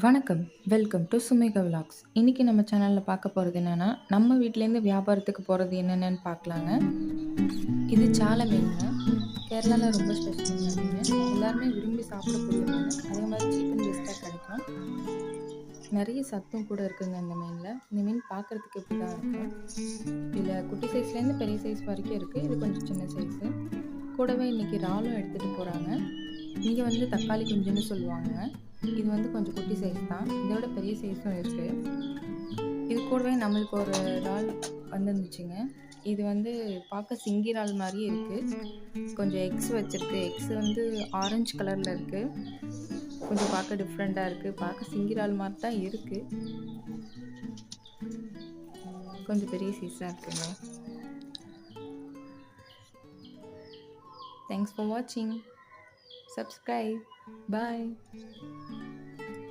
வணக்கம். Welcome to Sumega vlogs. இன்றைக்கி நம்ம சேனலில் பார்க்க போகிறது என்னென்னா நம்ம வீட்டிலேருந்து வியாபாரத்துக்கு போகிறது என்னென்னன்னு பார்க்கலாங்க. இது சாலை மீனுங்க. கேரளாவில் ரொம்ப ஸ்பெஷலுங்க மீன் எல்லாருமே விரும்பி சாப்பிடக்கூடிய மீன் அதே மாதிரி சீப் அண்ட் கிடைக்கும். நிறைய சத்தும் கூட இருக்குங்க இந்த மீனில் இந்த மீன் பார்க்கறதுக்கு இப்படி தான் இருக்கும். இதில் குட்டி சைஸ்லேருந்து பெரிய சைஸ் வரைக்கும் இருக்குது இது கொஞ்சம் சின்ன சைஸு. கூடவே இன்றைக்கி இறாலும் எடுத்துகிட்டு போகிறாங்க இங்கே வந்து தக்காளி குஞ்சுன்னு சொல்லுவாங்க இது வந்து கொஞ்சம் குட்டி சைஸ் தான். இதோட பெரிய சைஸும் இருக்குது இது கூடவே நம்மளுக்கு ஒரு இறால் வந்துருந்துச்சுங்க. இது வந்து பார்க்க சிங்கி இறால் இருக்குது கொஞ்சம் எக்ஸ் வச்சுருக்கு எக்ஸ் வந்து ஆரஞ்சு கலரில் இருக்குது கொஞ்சம் பார்க்க டிஃப்ரெண்ட்டாக இருக்குது பார்க்க சிங்கி இறால் தான் இருக்குது கொஞ்சம் பெரிய சைஸாக இருக்குங்க. தேங்க்ஸ் ஃபார் வாட்சிங். subscribe. Bye.